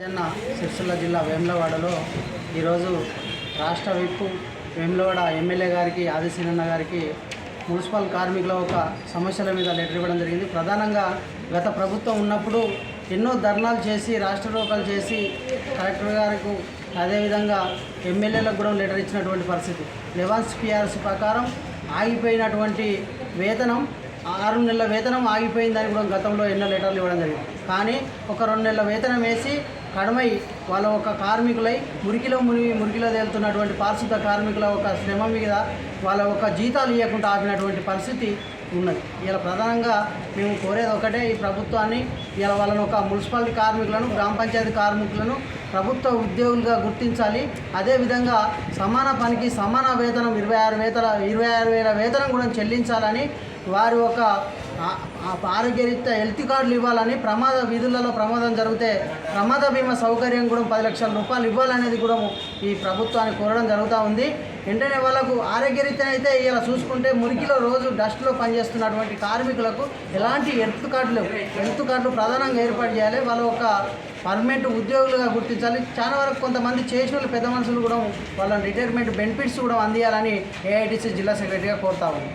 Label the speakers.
Speaker 1: జన్న సిరిసిల్ల జిల్లా వేములవాడలో ఈరోజు రాష్ట్ర విప్పు వేములవాడ ఎమ్మెల్యే గారికి ఆదిశీనన్న గారికి మున్సిపల్ కార్మికుల ఒక సమస్యల మీద లెటర్ ఇవ్వడం జరిగింది. ప్రధానంగా గత ప్రభుత్వం ఉన్నప్పుడు ఎన్నో ధర్నాలు చేసి రాష్ట్ర రోకాలు చేసి కలెక్టర్ గారికి అదేవిధంగా ఎమ్మెల్యేలకు కూడా లెటర్ ఇచ్చినటువంటి పరిస్థితి. లెవెన్స్ పిఆర్సీ ప్రకారం ఆగిపోయినటువంటి వేతనం ఆరు నెలల వేతనం ఆగిపోయిందని కూడా గతంలో ఎన్నో లెటర్లు ఇవ్వడం జరిగింది. కానీ ఒక రెండు నెలల వేతనం వేసి కడమై వాళ్ళ ఒక కార్మికులై మురికిలో మునిగి మురికిలో తేలుతున్నటువంటి పారిశుద్ధ కార్మికుల ఒక శ్రమ మీద వాళ్ళ ఒక జీతాలు ఇవ్వకుండా ఆపినటువంటి పరిస్థితి ఉన్నది. ఇలా ప్రధానంగా మేము కోరేది ఒకటే ఈ ప్రభుత్వాన్ని ఇలా వాళ్ళని ఒక మున్సిపాలిటీ కార్మికులను గ్రామ పంచాయతీ కార్మికులను ప్రభుత్వ ఉద్యోగులుగా గుర్తించాలి. అదేవిధంగా సమాన పనికి సమాన వేతనం ఇరవై ఆరు వేతన ఇరవై ఆరు వేల వేతనం కూడా చెల్లించాలని వారి ఒక ఆ- ఆరోగ్యరీత్యా హెల్త్ కార్డులు ఇవ్వాలని ప్రమాద విధులలో ప్రమాదం జరిగితే ప్రమాద బీమా సౌకర్యం కూడా పది లక్షల రూపాయలు ఇవ్వాలనేది కూడా ఈ ప్రభుత్వాన్ని కోరడం జరుగుతూ ఉంది. వెంటనే వాళ్ళకు ఆరోగ్యరీత్యా అయితే ఇలా చూసుకుంటే మురికిలో రోజు డస్ట్లో పనిచేస్తున్నటువంటి కార్మికులకు ఎలాంటి హెల్త్ కార్డులు హెల్త్ కార్డులు ప్రధానంగా ఏర్పాటు చేయాలి. వాళ్ళు ఒక పర్మనెంట్ ఉద్యోగులుగా గుర్తించాలి. చాలా వరకు కొంతమంది చేసిన వాళ్ళు పెద్ద మనుషులు కూడా వాళ్ళ రిటైర్మెంట్ బెనిఫిట్స్ కూడా అందియాలని ఏఐటీసీ జిల్లా సెక్రటరీగా కోరుతా ఉన్నాం